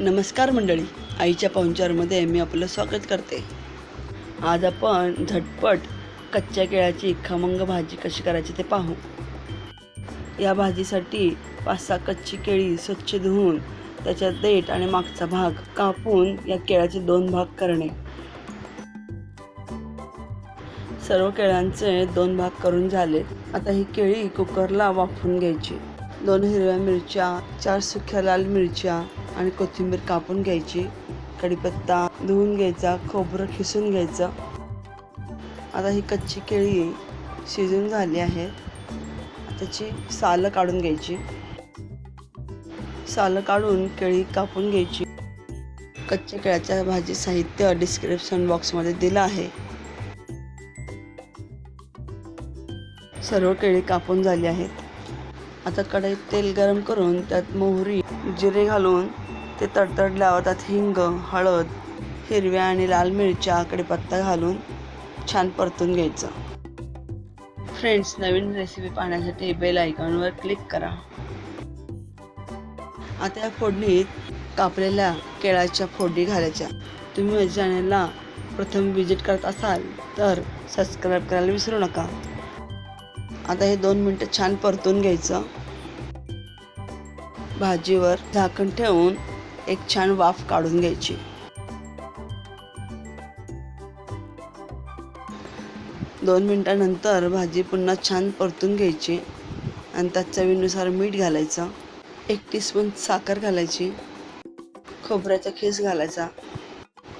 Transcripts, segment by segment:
नमस्कार मंडळी. आईच्या पाहुणचारमध्ये मी आपलं स्वागत करते. आज आपण झटपट कच्च्या केळ्याची खमंग भाजी कशी करायची ते पाहू. या भाजीसाठी पाच सहा कच्ची केळी स्वच्छ धुवून त्याच्यात देठ आणि मागचा भाग कापून या केळ्याचे दोन भाग करणे. सर्व केळ्यांचे दोन भाग करून झाले. आता ही केळी कुकरला वाफून घ्यायची. दोन हिरव्या मिरच्या चार सुक्या लाल मिरच्या आणि कोथिंबीर कापून घ्यायची. कढीपत्ता धुवून घ्यायचा खोबरं खिसून घ्यायचं. आता ही कच्ची केळी शिजून झाली आहे. त्याची सालं काढून घ्यायची. सालं काढून केळी कापून घ्यायची. कच्च्या केळ्याच्या भाजी साहित्य डिस्क्रिप्शन बॉक्समध्ये दिलं आहे. सर्व केळी कापून झाली आहेत. आता कढईत तेल गरम करून त्यात मोहरी जिरे घालून ते तडतडल्यावर त्यात हिंग हळद हिरव्या आणि लाल मिरच्या कढीपत्ता घालून छान परतून घ्यायचं. फ्रेंड्स नवीन रेसिपी पाहण्यासाठी बेल आयकॉनवर क्लिक करा. आता या फोडणीत कापलेल्या केळाच्या फोडणी घालायच्या. तुम्ही चॅनलला प्रथम विजिट करत असाल तर सबस्क्राईब करायला विसरू नका. आता हे दोन मिनटं छान परतून घ्यायचं. भाजीवर झाकण ठेवून एक छान वाफ काढून घ्यायची. दोन मिनटानंतर भाजी पुन्हा छान परतून घ्यायची आणि त्यात चवीनुसार मीठ घालायचं. एक टीस्पून साखर घालायची. खोबऱ्याचा खीस घालायचा.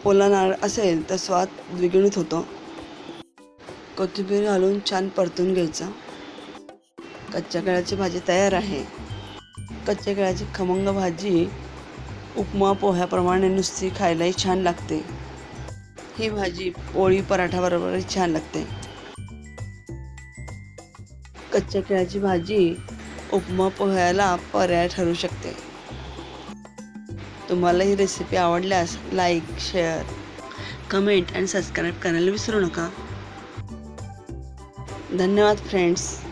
ओला नारळ असेल तर स्वाद द्विगुणित होतो. कोथिंबीर घालून छान परतून घ्यायचं. कच्च्या केळ्याची भाजी तयार आहे. कच्च्या केळ्याची खमंग भाजी उपमा पोह्याप्रमाणे नुसती खायलाही छान लागते. ही भाजी पोळी पराठाबरोबरही छान लागते. कच्च्या केळ्याची भाजी उपमा पोह्याला पर्याय ठरू शकते. तुम्हाला ही रेसिपी आवडल्यास लाईक शेअर कमेंट आणि सबस्क्राईब करायला विसरू नका. धन्यवाद फ्रेंड्स